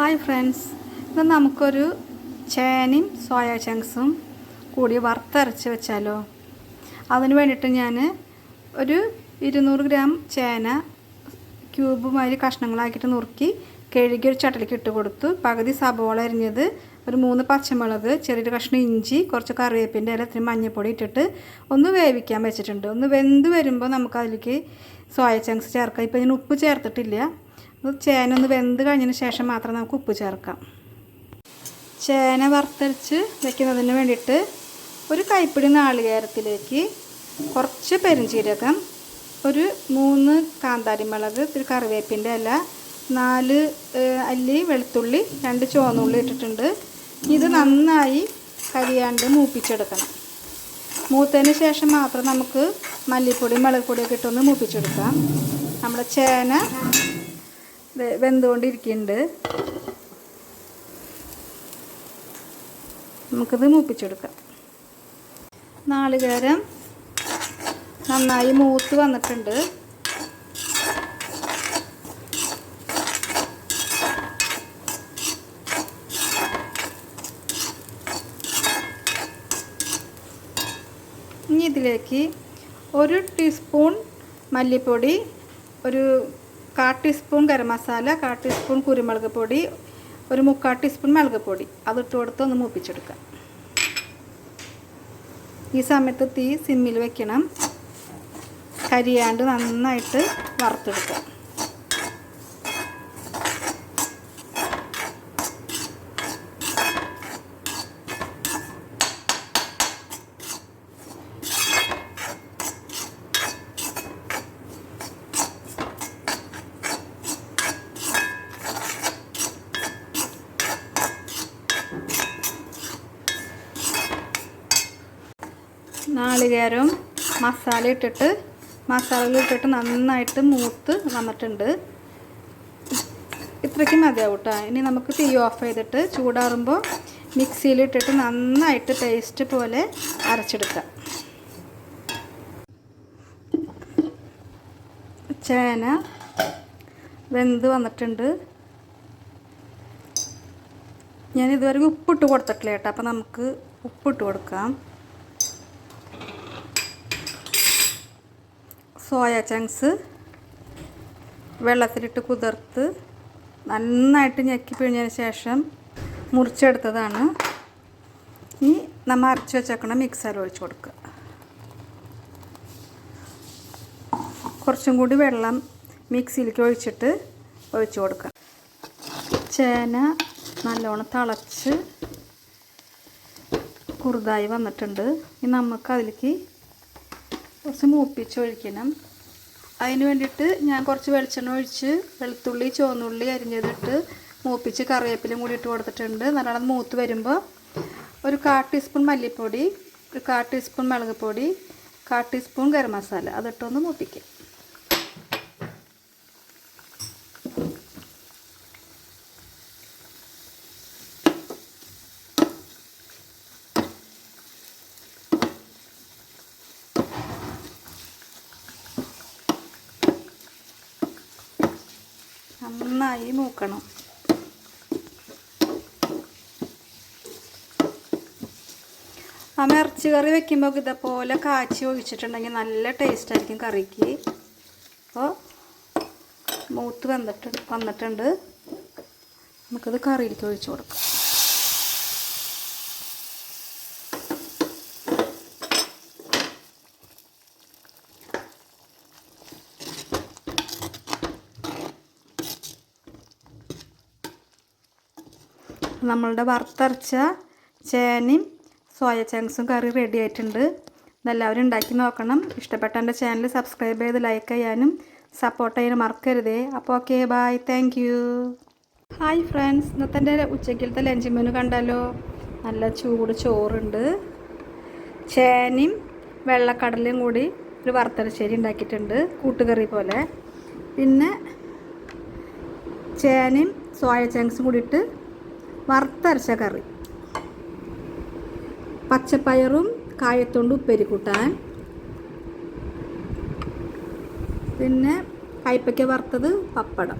Hi friends. ഇന്ന് നമുക്കൊരു ചേനയും സോയ ചങ്ക്സും കൂടി വറുത്തരച്ച് വെച്ചാലോ. അതിന് വേണ്ടിയിട്ട് ഞാൻ ഒരു ഇരുന്നൂറ് ഗ്രാം ചേന ക്യൂബുമായി കഷ്ണങ്ങളാക്കിയിട്ട് നുറുക്കി കഴുകി ഒരു ചട്ടലിക്ക് ഇട്ട് കൊടുത്തു. പകുതി സബോള അരിഞ്ഞത് ഒരു മൂന്ന് പച്ചമുളക് ചെറിയൊരു കഷ്ണം ഇഞ്ചി കുറച്ച് കറിവേപ്പിന്റെ ഇല ഇത്തിരി മഞ്ഞൾപ്പൊടി ഇട്ടിട്ട് ഒന്ന് വേവിക്കാൻ വെച്ചിട്ടുണ്ട്. ഒന്ന് വെന്ത് വരുമ്പോൾ നമുക്കതിലേക്ക് സോയ ചങ്ക്സ് ചേർക്കാം. ഇപ്പോൾ ഞാൻ ഉപ്പ് ചേർത്തിട്ടില്ല. ചേന ഒന്ന് വെന്ത് കഴിഞ്ഞതിന് ശേഷം മാത്രം നമുക്ക് ഉപ്പ് ചേർക്കാം. ചേന വറുത്തരച്ച് വെക്കുന്നതിന് വേണ്ടിയിട്ട് ഒരു കൈപ്പിടി നാളികേരത്തിലേക്ക് കുറച്ച് പെരുംജീരകം ഒരു മൂന്ന് കാന്താരിമുളക് ഒരു കറിവേപ്പിന്റെ ഇല നാല് അല്ലി വെളുത്തുള്ളി രണ്ട് ചുവന്നുള്ളി ഇട്ടിട്ടുണ്ട്. ഇത് നന്നായി കരിയാണ്ട് മൂപ്പിച്ചെടുക്കണം. മൂത്തതിന് ശേഷം മാത്രം നമുക്ക് മല്ലിപ്പൊടി മുളക് പൊടിയൊക്കെ ഇട്ടൊന്ന് മൂപ്പിച്ചെടുക്കാം. നമ്മുടെ ചേന വെന്തുകൊണ്ടിരിക്കുന്നുണ്ട്. നമുക്കിത് മൂപ്പിച്ചെടുക്കാം. നാളികേരം നന്നായി മൂത്ത് വന്നിട്ടുണ്ട്. ഇനി ഇതിലേക്ക് ഒരു ടീസ്പൂൺ മല്ലിപ്പൊടി ഒരു കാ ടീസ്പൂൺ ഗരം മസാല കാ ടീസ്പൂൺ കുരുമുളക് പൊടി ഒരു മുക്കാൽ ടീസ്പൂൺ മുളക് പൊടി. അതിട്ട് കൊടുത്ത് ഒന്ന് മൂപ്പിച്ചെടുക്കാം ഈ സമയത്ത് തീ സിമ്മിൽ വെക്കണം. കരിയാണ്ട് നന്നായിട്ട് വറുത്തെടുക്കാം നാളികേരം മസാല ഇട്ടിട്ട് മസാല ഇട്ടിട്ട് നന്നായിട്ട് മൂത്ത് വന്നിട്ടുണ്ട്. ഇത്രയ്ക്ക് മതിയാവും കേട്ടോ ഇനി നമുക്ക് തീ ഓഫ് ചെയ്തിട്ട് ചൂടാറുമ്പോൾ മിക്സിയിലിട്ടിട്ട് നന്നായിട്ട് പേസ്റ്റ് പോലെ അരച്ചെടുക്കാം. ചേന വെന്ത് വന്നിട്ടുണ്ട്. ഞാൻ ഇതുവരെ ഉപ്പിട്ട് കൊടുത്തിട്ടില്ല കേട്ടോ. അപ്പോൾ നമുക്ക് ഉപ്പിട്ട് കൊടുക്കാം. സോയ ചങ്ക്സ് വെള്ളത്തിലിട്ട് കുതിർത്ത് നന്നായിട്ട് ഞെക്കി പിഴിഞ്ഞതിന് ശേഷം മുറിച്ചെടുത്തതാണ്. ഇനി നമ്മൾ അരച്ച് വെച്ചേക്കണം മിക്സർ ഒഴിച്ച് കൊടുക്കുക കുറച്ചും കൂടി വെള്ളം മിക്സിയിലേക്ക് ഒഴിച്ചിട്ട് ഒഴിച്ച് കൊടുക്കുക ചേന നല്ലോണം തിളച്ച് കുറുതായി വന്നിട്ടുണ്ട്. ഇനി നമുക്ക് അതിലേക്ക് കുറച്ച് മൂപ്പിച്ച് ഒഴിക്കണം. അതിന് വേണ്ടിയിട്ട് ഞാൻ കുറച്ച് വെളിച്ചെണ്ണ ഒഴിച്ച് വെളുത്തുള്ളി ചുവന്നുള്ളി അരിഞ്ഞതിട്ട് മൂപ്പിച്ച് കറിവേപ്പിലും കൂടി ഇട്ട് കൊടുത്തിട്ടുണ്ട്. നല്ലോണം മൂത്ത് വരുമ്പോൾ ഒരു കാ ടീസ്പൂൺ മല്ലിപ്പൊടി ഒരു കാ ടീസ്പൂൺ മുളക് പൊടി കാ ടീസ്പൂൺ ഗരം മസാല. അതിട്ടൊന്ന് മൂപ്പിക്കാം. നന്നായി മൂക്കണം. ആ ഇറച്ചി കറി വെക്കുമ്പോൾ ഇതേപോലെ കാച്ചി ഒഴിച്ചിട്ടുണ്ടെങ്കിൽ നല്ല ടേസ്റ്റ് ആയിരിക്കും കറിക്ക്. അപ്പോൾ മൂത്ത് വന്നിട്ട് വന്നിട്ടുണ്ട്. നമുക്കത് കറിയിലേക്ക് ഒഴിച്ചു കൊടുക്കാം. നമ്മളുടെ വറുത്തരച്ച ചേനയും സോയ ചങ്ക്സും കറി റെഡി ആയിട്ടുണ്ട്. ഇതെല്ലാവരും ഉണ്ടാക്കി നോക്കണം. ഇഷ്ടപ്പെട്ട എന്റെ ചാനൽ സബ്സ്ക്രൈബ് ചെയ്ത് ലൈക്ക് ചെയ്യാനും സപ്പോർട്ട് ചെയ്യാനും മറക്കരുതേ. അപ്പോൾ okay bye thank you hi friends ഇന്നത്തെ എന്റെ ഉച്ചയ്ക്കലത്തെ ലഞ്ച് മെനു കണ്ടാലോ നല്ല ചൂട് ചോറുണ്ട്. ചേനയും വെള്ളക്കടലയും കൂടി ഒരു വറുത്തരശ്ശേരി ഉണ്ടാക്കിയിട്ടുണ്ട്. കൂട്ടുകറി പോലെ. പിന്നെ ചേനയും സോയ ചങ്ക്സും കൂടി ഇട്ട് വറുത്തരച്ച കറി പച്ചപ്പയറും കായത്തൊണ്ട് ഉപ്പേരി കൂട്ടാൻ. പിന്നെ കയ്പയ്ക്ക വറുത്തത് പപ്പടം.